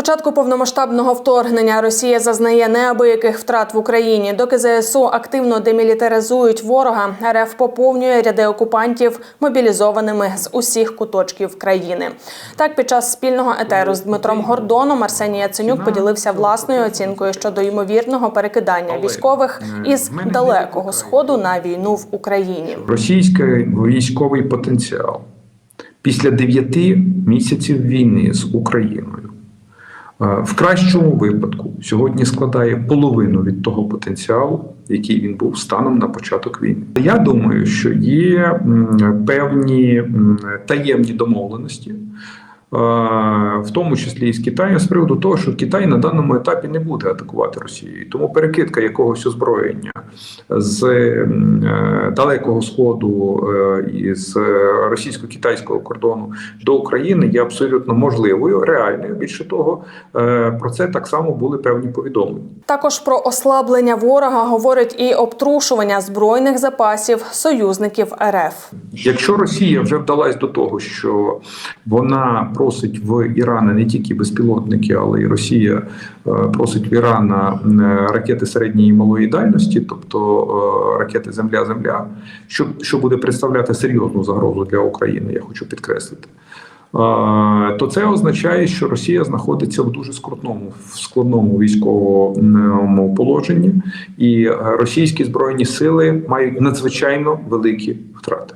початку повномасштабного вторгнення Росія зазнає неабияких втрат в Україні. Доки ЗСУ активно демілітаризують ворога, РФ поповнює ряди окупантів мобілізованими з усіх куточків країни. Так, під час спільного етеру з Дмитром Гордоном Арсеній Яценюк поділився власною оцінкою щодо ймовірного перекидання військових із далекого сходу на війну в Україні. Російський військовий потенціал після 9 місяців війни з Україною е, в кращому випадку сьогодні складає половину від того потенціалу, який він був станом на початок війни. Я думаю, що є певні таємні домовленості. В тому числі і з Китаєм з приводу того, що Китай на даному етапі не буде атакувати Росію, тому перекидка якогось озброєння з е, далекого сходу е, і з російсько-китайського кордону до України є абсолютно можливою, реальною. Більше того, е, про це так само були певні повідомлення. Також про ослаблення ворога говорить і обтрушування збройних запасів союзників РФ. Якщо Росія вже вдалась до того, що вона просить в Ірана не тільки безпілотники, але й Росія е, просить в Ірана е, ракети середньої і малої дальності, тобто е, ракети Земля-Земля, що, що буде представляти серйозну загрозу для України, я хочу підкреслити. То це означає, що Росія знаходиться в дуже скрутному, в складному військовому положенні, і російські збройні сили мають надзвичайно великі втрати.